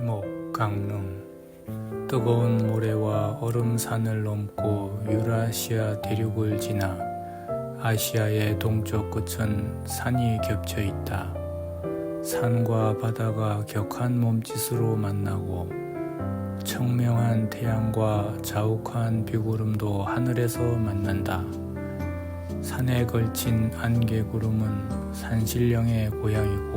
제목 강릉 뜨거운 모래와 얼음산을 넘고 유라시아 대륙을 지나 아시아의 동쪽 끝은 산이 겹쳐 있다. 산과 바다가 격한 몸짓으로 만나고 청명한 태양과 자욱한 비구름도 하늘에서 만난다. 산에 걸친 안개구름은 산신령의 고향이고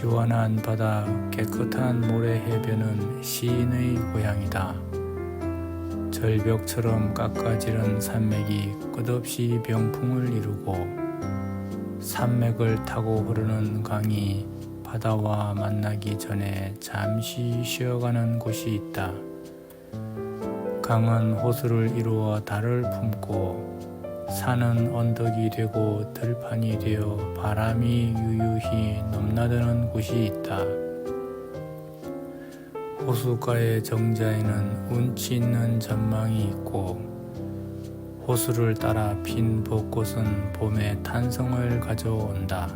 시원한 바다, 깨끗한 모래 해변은 시인의 고향이다. 절벽처럼 깎아지른 산맥이 끝없이 병풍을 이루고 산맥을 타고 흐르는 강이 바다와 만나기 전에 잠시 쉬어가는 곳이 있다. 강은 호수를 이루어 달을 품고 산은 언덕이 되고 들판이 되어 바람이 유유히 넘나드는 곳이 있다. 호수가의 정자에는 운치 있는 전망이 있고 호수를 따라 핀 벚꽃은 봄의 탄성을 가져온다.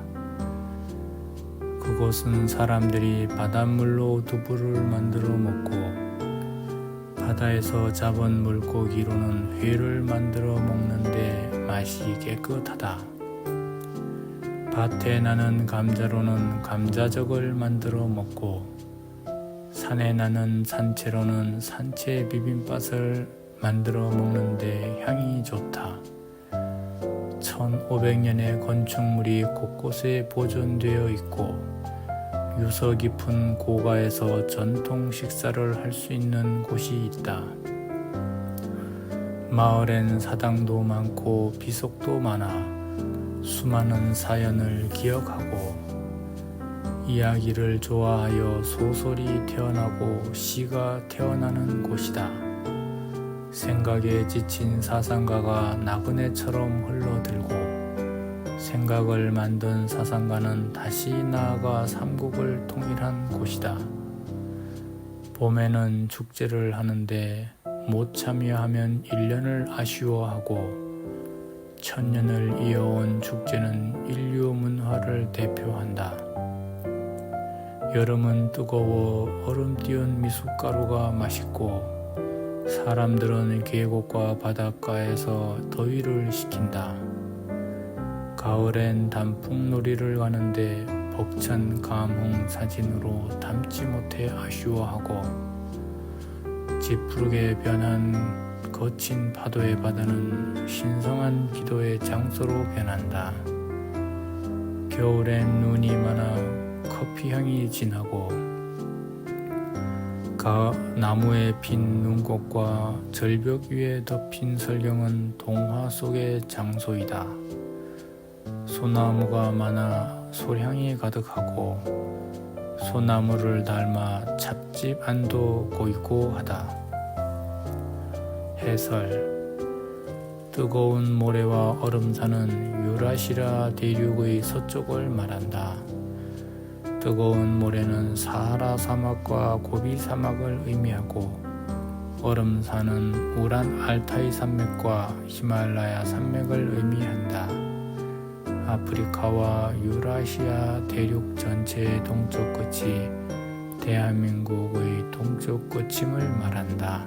그곳은 사람들이 바닷물로 두부를 만들어 먹고 바다에서 잡은 물고기로는 회를 만들어 먹는데 맛이 깨끗하다. 밭에 나는 감자로는 감자적을 만들어 먹고 산에 나는 산채로는 산채 비빔밥을 만들어 먹는데 향이 좋다. 1500년의 건축물이 곳곳에 보존되어 있고 유서 깊은 고가에서 전통 식사를 할 수 있는 곳이 있다. 마을엔 사당도 많고 비석도 많아 수많은 사연을 기억하고 이야기를 좋아하여 소설이 태어나고 시가 태어나는 곳이다. 생각에 지친 사상가가 나그네처럼 흘러들고 생각을 만든 사상가는 다시 나아가 삼국을 통일한 곳이다. 봄에는 축제를 하는데 못 참여하면 1년을 아쉬워하고 천년을 이어온 축제는 인류 문화를 대표한다. 여름은 뜨거워 얼음 띄운 미숫가루가 맛있고 사람들은 계곡과 바닷가에서 더위를 식힌다. 가을엔 단풍놀이를 가는데 벅찬 감흥 사진으로 담지 못해 아쉬워하고 짙푸르게 변한 거친 파도의 바다는 신성한 기도의 장소로 변한다. 겨울엔 눈이 많아 커피 향이 진하고 가 나무에 핀 눈꽃과 절벽 위에 덮인 설경은 동화 속의 장소이다. 소나무가 많아 소향이 가득하고 소나무를 닮아 찻집 안도 고이고 하다. 해설 뜨거운 모래와 얼음산은 유라시라 대륙의 서쪽을 말한다. 뜨거운 모래는 사하라 사막과 고비 사막을 의미하고 얼음산은 우란 알타이 산맥과 히말라야 산맥을 의미한다. 아프리카와 유라시아 대륙 전체의 동쪽 끝이 대한민국의 동쪽 끝임을 말한다.